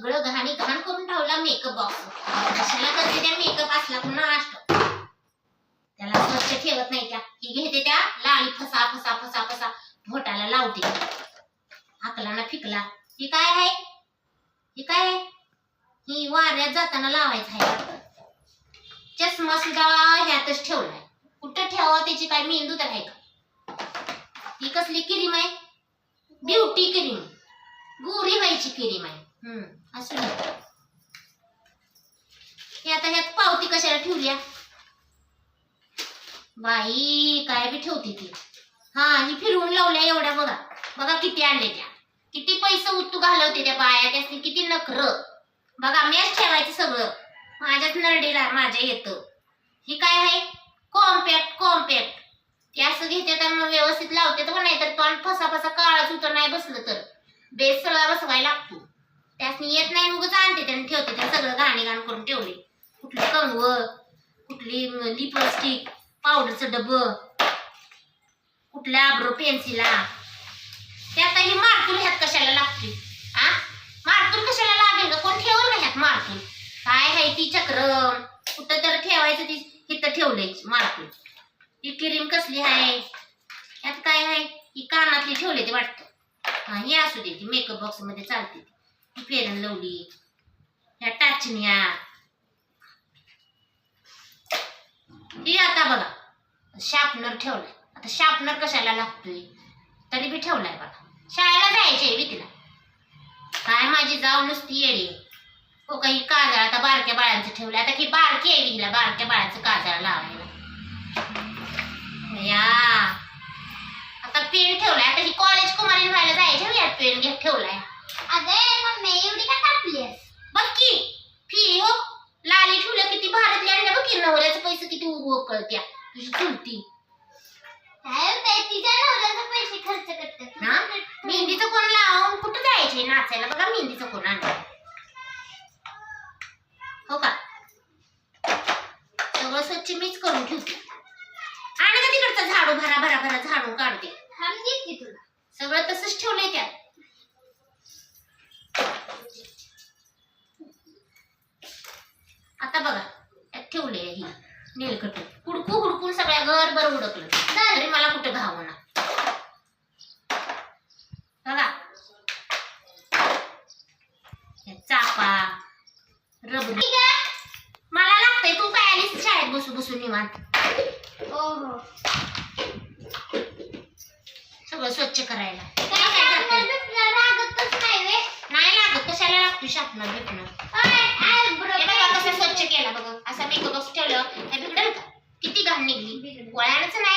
सगळं घाणी घाण करून ठेवला मेकअप बॉक्स कशाला करते त्या मेकअप असला पुन्हा असतो त्याला स्वच्छ ठेवत नाही त्या. ही घेते त्या लाळी फसा फसा फसा फसा. भोटाला लावते. आकला ना फिकला. ही काय आहे? ही काय आहे? ही वाऱ्यात जाताना लावायचं आहे. चष्मा सुद्धा ह्यातच ठेवलाय. कुठं ठेवा त्याची काय मेंदू तर आहे का? ही कसली क्रीम आहे? ब्युटी क्रीम गोरी व्हायची क्रीम आहे. असू हे आता ह्यात पावती कशाला ठेवल्या बाई काय बी ठेवते ती. हा ही फिरवून लावल्या एवढ्या बघा. बघा किती आणले त्या किती पैसे उत्तू घालवते त्या बाया त्यासनी किती नखर. बघा मॅच ठेवायचं सगळं. माझ्याच नरडीला माझ्या येतं. ही काय आहे? कॉम्पॅक्ट कॉम्पॅक्ट ते असं घेते तर मग व्यवस्थित लावते तर नाही तर तोंड फसा फसा काळाच उतर नाही बसलं तर. बेस सगळा त्यासनी येत नाही उगच आणते त्याने ठेवते त्याने सगळं गाणी घाण करून ठेवले कुठली कंगव कुठली लिपस्टिक पावडरचं डब कुठल्या आब्रो पेन्सिला त्यात ही मारतून ह्यात कशाला लागते? आ? मारतून कशाला लागेल का कोण ठेवल ना ह्यात मारतून? काय आहे ती चक्र कुठं तर ठेवायचं ती इथं ठेवलंय मारतून. ती क्रीम कसली आहे यात काय आहे ही कानातली ठेवले ते वाटतं. हा हे असू दे ती मेकअप बॉक्समध्ये चालते ती. फेरन लवली. ह्या टाचण्या ही आता बघा शार्पनर ठेवलाय. आता शार्पनर कशाला लागतोय? तरी बी ठेवलाय बघा. शाळेला जायचे बी तिला. काय माझी जाऊ नुसती येडी. हो काही काजळ आता बारक्या बाळांचं ठेवलं आता की बारकी आहे हिला बारक्या बाळांचं काजळ. उकळत्या तुझी चुलती. तिच्या नवऱ्याचे पैसे खर्च करतात. ना? मेहंदीचं कोण लावून कुठं जायचे नाचायला बघा मेहंदीचं कोण आणलं हो का? सगळं स्वच्छ मीच करून ठेवते. आणि का तिकडचं झाडू भरा भरा भरा झाडू काढते. थांब देते तुला. सगळं तसंच ठेवलंय त्यात. नेलकट हुडकू हुडकून सगळ्या घर बरं उडकलं तरी मला कुठं घावं ना बघा चापा रबर. मला लागतंय तू काय आलीस शाळेत बसू बसून निवांत. सगळं स्वच्छ करायला. नाही लागत कशाला लागतो शापणार बिपणार असा मेकअप